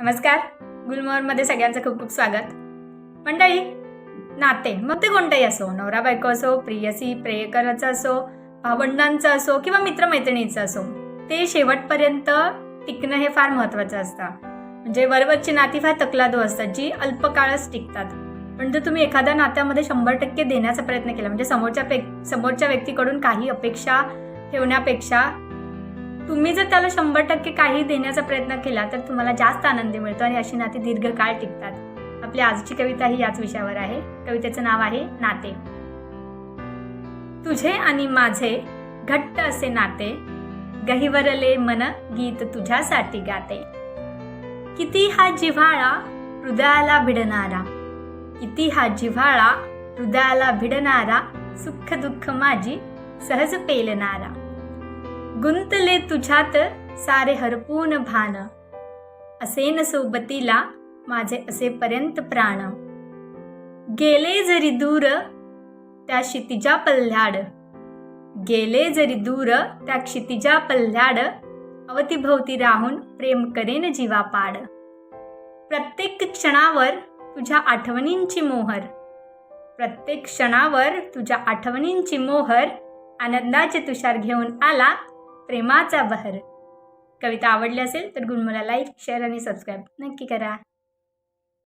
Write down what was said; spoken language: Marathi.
नमस्कार. गुलमोहरमध्ये सगळ्यांचं खूप खूप स्वागत. मंडळी नाते मग ते कोणतंही असो नवरा बायको असो प्रियसी प्रियकराचं असो भावंडांचं असो किंवा मित्रमैत्रिणीचं असो ते शेवटपर्यंत टिकणं हे फार महत्त्वाचं असतं. म्हणजे वरवरची नाती फार तकलादू असतात जी अल्पकाळच टिकतात. पण जर तुम्ही एखाद्या नात्यामध्ये शंभर टक्के देण्याचा प्रयत्न केला म्हणजे समोरच्या पे समोरच्या व्यक्तीकडून काही अपेक्षा ठेवण्यापेक्षा तुम्ही जर त्याला शंभर टक्के काही देण्याचा प्रयत्न केला तर तुम्हाला जास्त आनंद मिळतो आणि अशी नाती दीर्घकाळ टिकतात. आपली आजची कविता ही याच विषयावर आहे. कवितेचं नाव आहे नाते. तुझे आणि माझे घट्ट असे नाते गहिवरले मन गीत तुझ्यासाठी गाते. किती हा जिव्हाळा हृदयाला भिडणारा किती हा जिव्हाळा हृदयाला भिडणारा सुख दुःख माझी सहज पेलणारा. गुंतले तुझ्यात सारे हरपून भान. असेन सोबतीला माझे असेपर्यंत प्राण. गेले जरी दूर त्या क्षितिजा पल्ल्याड. गेले जरी दूर त्या क्षितिजा पल्ल्याड अवतीभोवती राहून प्रेम करेन जीवापाड. प्रत्येक क्षणावर तुझ्या आठवणींची मोहर. प्रत्येक क्षणावर तुझ्या आठवणींची मोहर आनंदाचे तुषार घेऊन आला प्रेमाचा बहर. कविता आवडली असेल तर गुणमला लाईक शेअर आणि सबस्क्राईब नक्की करा.